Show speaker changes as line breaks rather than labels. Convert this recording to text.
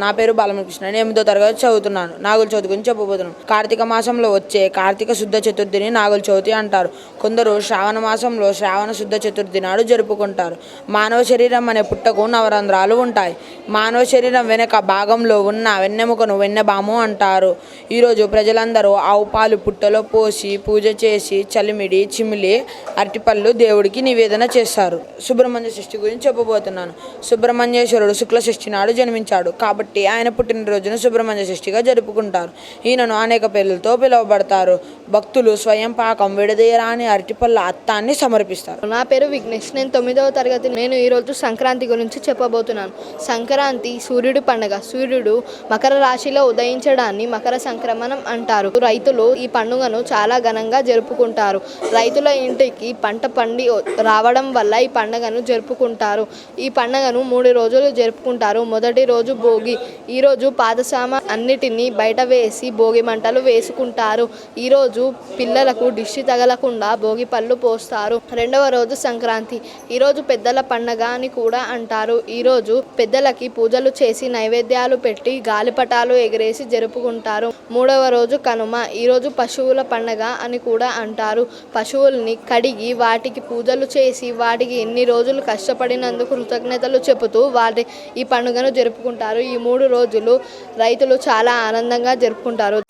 నా పేరు బాలమకృష్ణ నేను ఎనిమిదో తరగతి చదువుతున్నాను. నాగుల చవితి గురించి చెప్పబోతున్నాను. కార్తీక మాసంలో వచ్చే కార్తీక శుద్ధ చతుర్థిని నాగుల చవితి అంటారు. కొందరు శ్రావణ మాసంలో శ్రావణ శుద్ధ చతుర్థి నాడు జరుపుకుంటారు. మానవ శరీరం అనే పుట్టకు నవరంధ్రాలు ఉంటాయి. మానవ శరీరం వెనుక భాగంలో ఉన్న వెన్నెముకను వెన్నెబాము అంటారు. ఈరోజు ప్రజలందరూ ఆవు పాలు పుట్టలో పోసి పూజ చేసి చలిమిడి చిమిలి అరటిపళ్ళు దేవుడికి నివేదన చేస్తారు. సుబ్రహ్మణ్య షష్ఠి గురించి చెప్పబోతున్నాను. సుబ్రహ్మణ్యేశ్వరుడు శుక్ల షష్ఠి నాడు జన్మించాడు. కాబట్టి ఆయన పుట్టినరోజును సుబ్రహ్మణ్య షష్ఠిగా జరుపుకుంటారు. ఈయనను అనేక పేర్లతో పిలువబడతారు. భక్తులు స్వయం పాకం విడదీయరాని అరటిపళ్ళ అత్తాన్ని సమర్పిస్తారు.
నా పేరు విఘ్నేష్. నేను తొమ్మిదవ తరగతి నేను ఈరోజు సంక్రాంతి గురించి చెప్పబోతున్నాను. సంక్రాంతి సూర్యుడు పండుగ. సూర్యుడు మకర రాశిలో ఉదయించడాన్ని మకర సంక్రమణం అంటారు. రైతులు ఈ పండుగను చాలా ఘనంగా జరుపుకుంటారు. రైతుల ఇంటికి పంట పండి రావడం వల్ల ఈ పండుగను జరుపుకుంటారు. ఈ పండుగను మూడు రోజులు జరుపుకుంటారు. మొదటి రోజు భోగి ఈరోజు పాదసామ అన్నిటినీ బయట వేసి భోగి మంటలు వేసుకుంటారు. ఈరోజు పిల్లలకు దిష్టి తగలకుండా భోగి పళ్ళు పోస్తారు. రెండవ రోజు సంక్రాంతి. ఈరోజు పెద్దల పండగ అని కూడా అంటారు. ఈరోజు పెద్దలకి పూజలు చేసి నైవేద్యాలు పెట్టి గాలిపటాలు ఎగరేసి జరుపుకుంటారు. మూడవ రోజు కనుమ. ఈరోజు పశువుల పండగ అని కూడా అంటారు. పశువుల్ని కడిగి వాటికి పూజలు చేసి వాటికి ఎన్ని రోజులు కష్టపడినందుకు కృతజ్ఞతలు చెబుతూ వాటి ఈ పండుగను జరుపుకుంటారు. ఈ మూడు రోజులు రైతులు చాలా ఆనందంగా జరుపుకుంటారు.